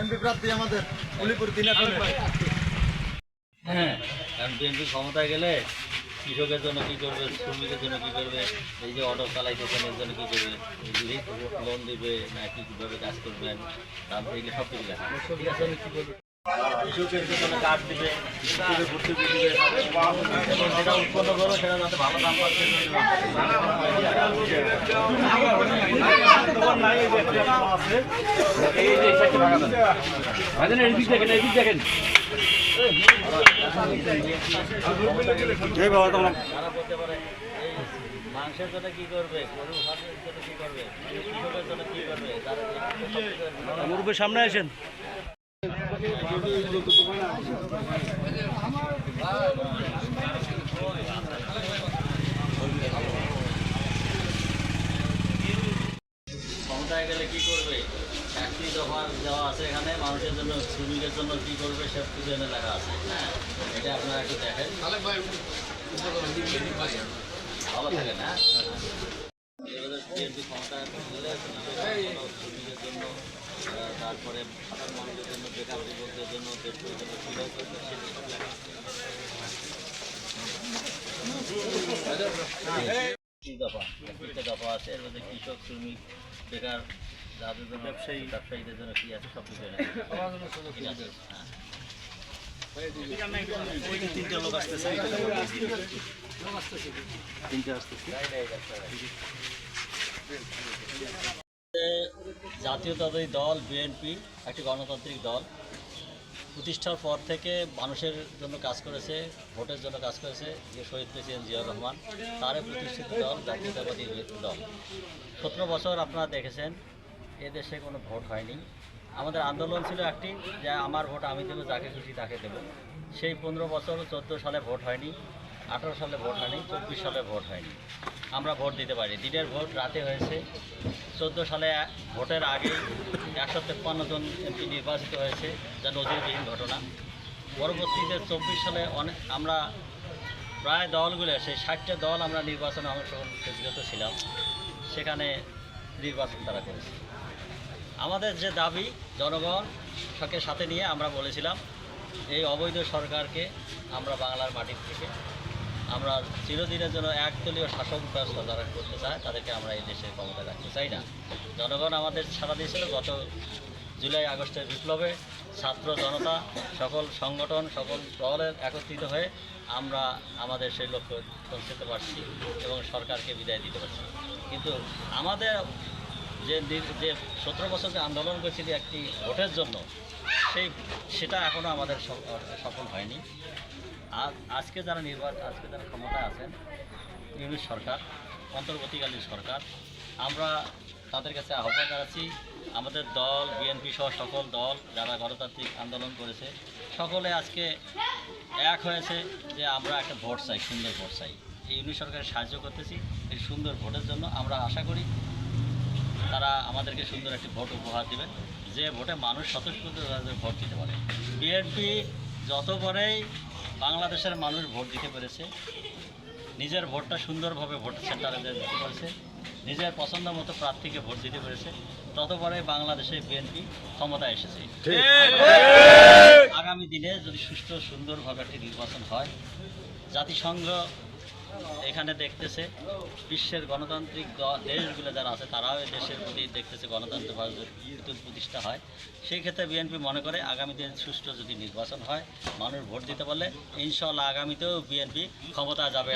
MP প্রার্থী আমাদের উলিপুর তিন হ্যাঁ ক্ষমতায় গেলে কৃষকের জন্য কি করবে, শ্রমিকের জন্য কি করবে, এই যে অটো চালাইতেছেন এর জন্য কি করবে লোন দিবে, না কি, কীভাবে কাজ করবেন তার থেকে সব কিছু ঠিক আমি কী করব কৃষকের জন্য কার্ড দিবে কৃষকের দিবে। এবং উৎপন্ন করো সেটা যাতে ভালো দাম পাচ্ছে তারা বলতে পারে এই মাংসের জন্য কি করবে মুরব্বীর সামনে আসেন। ক্ষমতায় গেলে কি করবে? চাকরি দফার দেওয়া আছে এখানে। মানুষের জন্য, শ্রমিকের জন্য কি করবে সব কিছু এনে লেখা আছে হ্যাঁ? এটা আপনারা একটু দেখেন। ভালো থাকে না? এবারে বিএনপি ক্ষমতায় গেলে শ্রমিকের জন্য তারপরে মানুষের জন্য বেকার যুবকদের জন্য দেশের জন্য কৃষক শ্রমিক বেকার যাদের ব্যবসায়ী ব্যবসায়ীদের কি আছে সব কিছু তিনটা আসতেছে। জাতীয়তাবাদী দল, বিএনপি, একটি গণতান্ত্রিক দল। প্রতিষ্ঠার পর থেকে মানুষের জন্য কাজ করেছে, ভোটের জন্য কাজ করেছে যে শহীদ প্রেসিডেন্ট জিয়াউর রহমান তারে প্রতিষ্ঠিত দল, জাতীয়তাবাদী দল। সতেরো বছর আপনারা দেখেছেন, এ দেশে কোনো ভোট হয়নি। আমাদের আন্দোলন ছিল একটি যে আমার ভোট আমি দেবো, যাকে খুশি তাকে দেবো। সেই পনেরো বছর, চোদ্দ সালে ভোট হয়নি। আঠারো সালে ভোট হয়নি, চব্বিশ সালে ভোট হয়নি। আমরা ভোট দিতে পারি। দিনের ভোট রাতে হয়েছে। চোদ্দ সালে ভোটের আগে একশো তেপ্পান্ন জন এমপি নির্বাচিত হয়েছে, যা নজিরবিহীন ঘটনা। পরবর্তীতে চব্বিশ সালে অনেক আমরা প্রায় দলগুলো, সেই ষাটটা দল আমরা নির্বাচনে অংশগ্রহণ বিগত ছিলাম। সেখানে নির্বাচন তারা করেছে। আমাদের যে দাবি, জনগণ সকে সাথে নিয়ে আমরা বলেছিলাম, এই অবৈধ সরকারকে আমরা বাংলার মাটির থেকে আমরা চিরদিনের জন্য একদলীয় শাসক ব্যবস্থা যারা করতে চায়, তাদেরকে আমরা এই দেশে ক্ষমতা রাখতে চাই না। জনগণ আমাদের ছাড়া দিয়েছিল গত জুলাই, আগস্টের বিপ্লবে। ছাত্র জনতা, সকল সংগঠন, সকল দলের একত্রিত হয়ে আমরা আমাদের সেই লক্ষ্য পৌঁছতে পারছি এবং সরকারকে বিদায় দিতে পারছি। কিন্তু আমাদের যে যে সতেরো বছর যে আন্দোলন করেছিল একটি ভোটের জন্য, সেই, সেটা এখনও আমাদের সফল হয়নি। আজকে যারা নির্বাচন, আজকে যারা ক্ষমতায় আছেন ইউনিট সরকার, অন্তর্বর্তীকালীন সরকার, আমরা তাদের কাছে আহ্বান জানাচ্ছি, আমাদের দল, বিএনপি সহ সকল দল যারা গণতান্ত্রিক আন্দোলন করেছে, সকলে আজকে এক হয়েছে যে আমরা একটা ভোট চাই, সুন্দর ভোট চাই। এই ইউনিট সরকারের সাহায্য করতেছি, এই সুন্দর ভোটের জন্য আমরা আশা করি তারা আমাদেরকে সুন্দর একটি ভোট উপহার দেবেন যে ভোটে মানুষ স্বতঃস্ফূর্ত ভোট দিতে পারে। বিএনপি যতবারেই বাংলাদেশের মানুষ ভোট দিতে পেরেছে। নিজের ভোটটা সুন্দরভাবে ভোট সেন্টারে দিতে পেরেছে। নিজের পছন্দ মতো প্রার্থীকে ভোট দিতে পেরেছে। ততবারে বাংলাদেশে বিএনপি ক্ষমতায় এসেছে। আগামী দিনে যদি সুষ্ঠু সুন্দরভাবে একটি নির্বাচন হয় জাতিসংঘ এখানে দেখতেছে বিশ্বের গণতান্ত্রিক দেশগুলো যারা আছে তারাও এই দেশের প্রতি দেখতেছে গণতন্ত্র ভারতের প্রতিষ্ঠা হয়। সেই ক্ষেত্রে বিএনপি মনে করে আগামী দিন সুষ্ঠু যদি নির্বাচন হয় মানুষ ভোট দিতে পারলে ইনশাল্লাহ আগামীতেও বিএনপি ক্ষমতা যাবে।